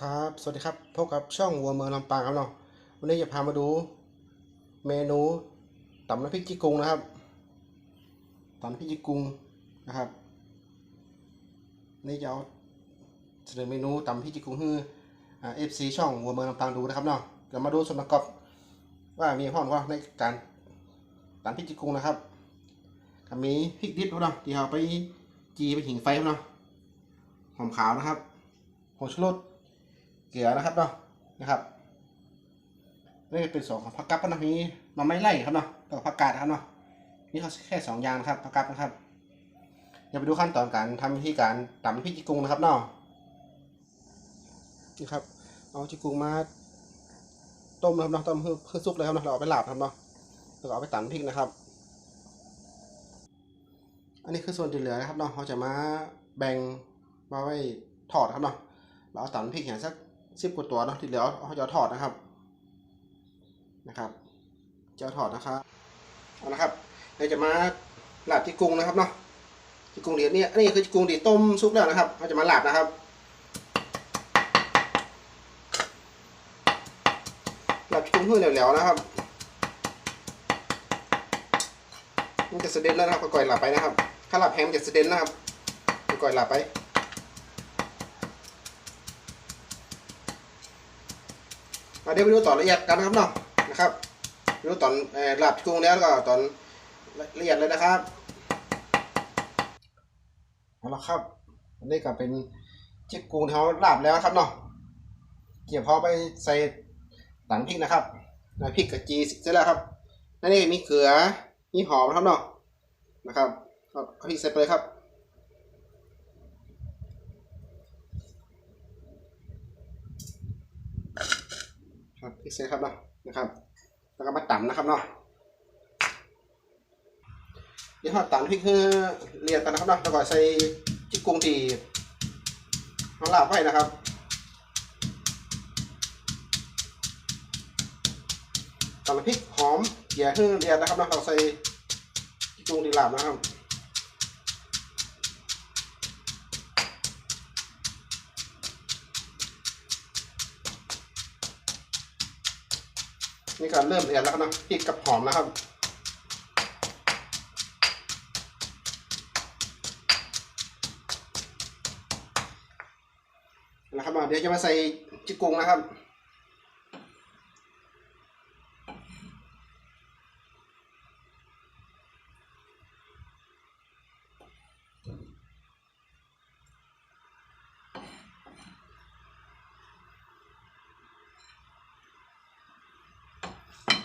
ครับ สวัสดีครับ พบกับช่องวัวเมืองลำปางครับเนาะ วันนี้จะพามาดู เมนูตำน้ำพริกจีกุงนะครับตำน้ำพริกจีกุงนะครับ นี่จะเอาเสนอเมนูตำพริกจีกุงให้เอฟซีช่องวัวเมืองลำปางดูนะครับเนาะเดี๋ยวมาดูส่วนประกอบว่ามีความว่าในการตำพริกจีกุงนะครับก็มีพริกดิบเนาะที่เอาไปจีไปหิงไฟเนาะ หอมขาวนะครับ ผงชูรส เกลือนะครับเนาะนะครับนี่เป็นสองของผักกับนะมีหน่อไม้ไล่ครับเนาะแล้วก็ผักกาดครับเนาะนี่เขาแค่สองอย่างนะครับผักกับนะครับ เดี๋ยวไปดูขั้นตอนการทำวิธีการตำพริกจีกุงนะครับเนาะนี่ครับเอาจีกุงมาต้มนะครับเนาะต้มเพื่อเพื่อซุปเลยครับเนาะเราเอาไปลาบครับเนาะแล้วเอาไปตำพริกนะครับ อันนี้คือส่วนที่เหลือนะครับเนาะเขาจะมาแบ่งมาไว้ทอดครับเนาะเราเอาตำพริกเหี่ยสัก สิบกว่าตัวเนาะที่เหลือเขาจะเอดนะครับนะครับจะเอดนะครับเอานะครับเดี๋ยวจะมาหลาบที่กรุงนะครับเนาะที่กรุงเดียดเนี่ยอันนี้คือกรุงเดียต้มซุปแล้วนะครับเราจะมาหลาบนะครับหลาบที่กรุงเพื่อเหลวๆนะครับมันจะเสด็จแล้วนะครับก่อยหลับไปนะครับ ถ้าหลับแห้งมันจะเสด็จนะครับก่อยหลับไป อะ เดี๋ยวไปดูตอนละเอียดกันนะครับเนาะนะครับดูตอนเอ่อลาบกุ้งแล้วก็ตอนละเอียดเลยนะครับเอาละครับนนี้ก็เป็นชิกกุ้งที่เขาลาบแล้วครับเนาะเกี่ยวพอไปใส่ตังพริกนะครับน้ำพริกกับจีเสร็จแล้วครับนั่นนี่มีเกลือมีหอมครับเนาะนะครับเอาพริกใส่ไปเลยครับ ครับพริกเซตครับเนาะนะครับ แล้วก็มาตำนะครับเนาะเดี๋ยวเราตำพริกคือเรียนกันนะครับเนาะแล้วก็ใส่จิกกุ้งที่เราลาบไว้นะครับตำพริกหอมอย่าให้เรียนนะครับเนาะเราใส่จิกกุ้งที่ลาบนะครับ นี่ก็เริ่มเอียนแล้วครับเนาะพริกกับหอมนะครับนะครับเดี๋ยวจะมาใส่จิกกุงนะครับ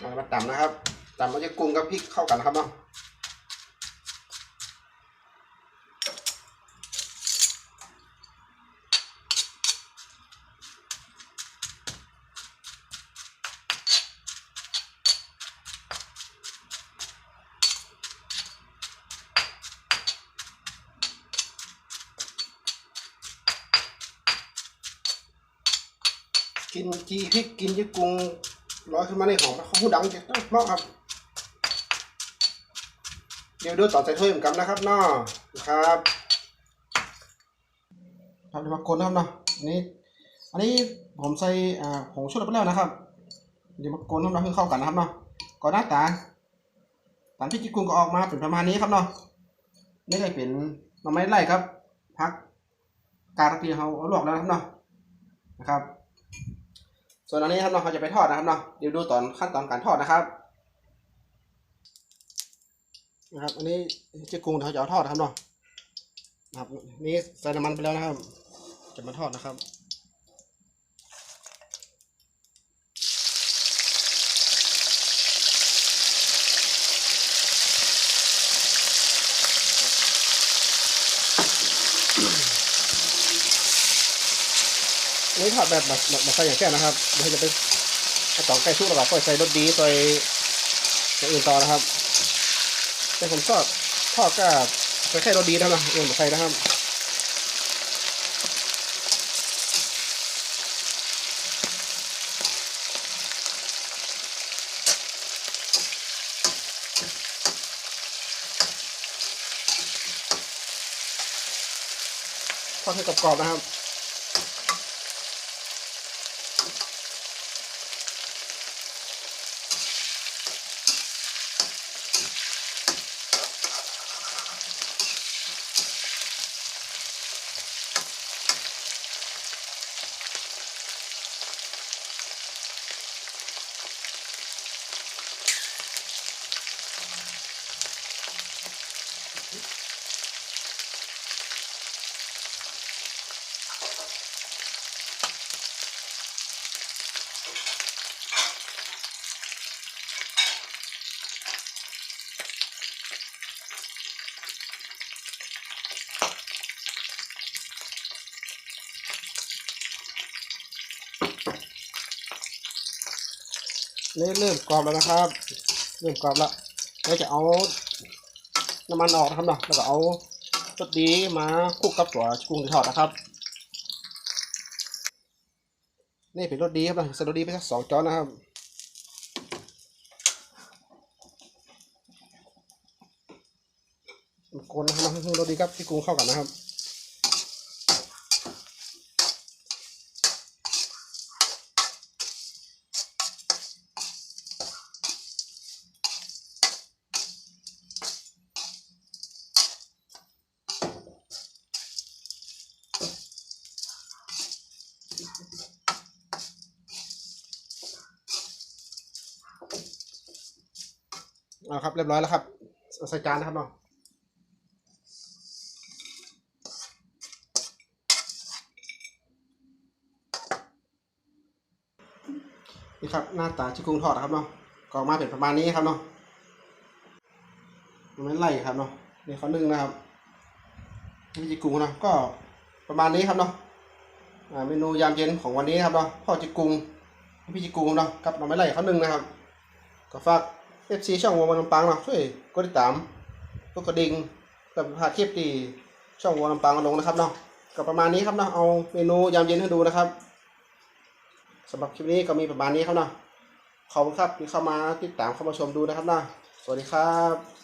เอามาตำนะครับตำมันจะกุ้งกับพริกเข้ากันนะครับเนาะกินจีพริกกินจีกุ้ง ร้อยขึ้นมาในหอมเขาหูดังจะต้องมากครับ เดี๋ยวดูต่อใส่ถ้วยเหมือนกันนะครับเนาะครับทำเดี๋ยวมากดนะครับเนาะอันนี้อันนี้ผมใส่อ่าผงชูรสไปแล้วนะครับ เดี๋ยวมากดน้ำมันให้เข้ากันนะครับเนาะก่อนหน้าตาตามที่จิกกุงก็ออกมาเป็นประมาณนี้ครับเนาะนี่ก็เป็นหน่อไม้ไร่ครับ พักกาตะเกียเขาเอาลวกแล้วนะครับเนาะนะครับ ส่วนอันนี้ครับเนาะเขาจะไปทอดนะครับเนาะเดี๋ยวดูตอนขั้นตอนการทอดนะครับนะครับ อันนี้เจ๊กุ้งเขาจะเอาทอดนะครับเนาะนะครับ นี่ใส่น้ำมันไปแล้วนะครับ จะมาทอดนะครับ นนี้ทอดแบบแบบแบบใส่อย่างแค่นะครับเดี๋ยวจะไปต่อไก่ชุกแล้วก็ค่อยใส่รสดีใส่อย่างอื่นต่อนะครับแต่ผมชอบทอดก็ใส่แค่รสดีเท่านั้นเอื่นไม่ใส่นะครับทอดให้กรอบๆนะครับ นี่เริ่มกรอบแล้วนะครับ เริ่มกรอบแล้วแล้วจะเอาน้ำมันออกนะครับเนาะแล้วก็เอารสดีมาคลุกกับตัวกุ้งที่ทอดนะครับ นี่เป็นรสดีครับนะใส่รสดีไปสักสองช้อนนะครับคนนะครับให้รสดีครับที่กุ้งเข้ากันนะครับ เอาครับเรียบร้อยแล้วครับใส่จานนะครับเนาะนี่ครับหน้าตาชิกุ้งทอดนะครับเนาะก็ออกมาเป็นประมาณนี้ครับเนาะมันไม่ไล่ครับเนาะนี่เข้อหนึ่งนะครับนี่จิกุ้งเนาะก็ประมาณนี้ครับเนาะเมนูยามเย็นของวันนี้ครับเนาะพ่อจิกุ้งพี่จิกุ้งเนาะกับหน่อไม้ไล่ข้อหนึ่งนะครับ ก็ฝาก เอฟซีช่องวัวมันลำปางเนาะช่วยกดติดตามกดกระดิ่งกับพาคลิปดีช่องวัวลำปางลงนะครับเนาะก็ประมาณนี้ครับเนาะเอาเมนูยามเย็นให้ดูนะครับสำหรับคลิปนี้ก็มีประมาณนี้ครับเนาะขอบคุณครับที่เข้ามาติดตามเข้ามาชมดูนะครับเนาะสวัสดีครับ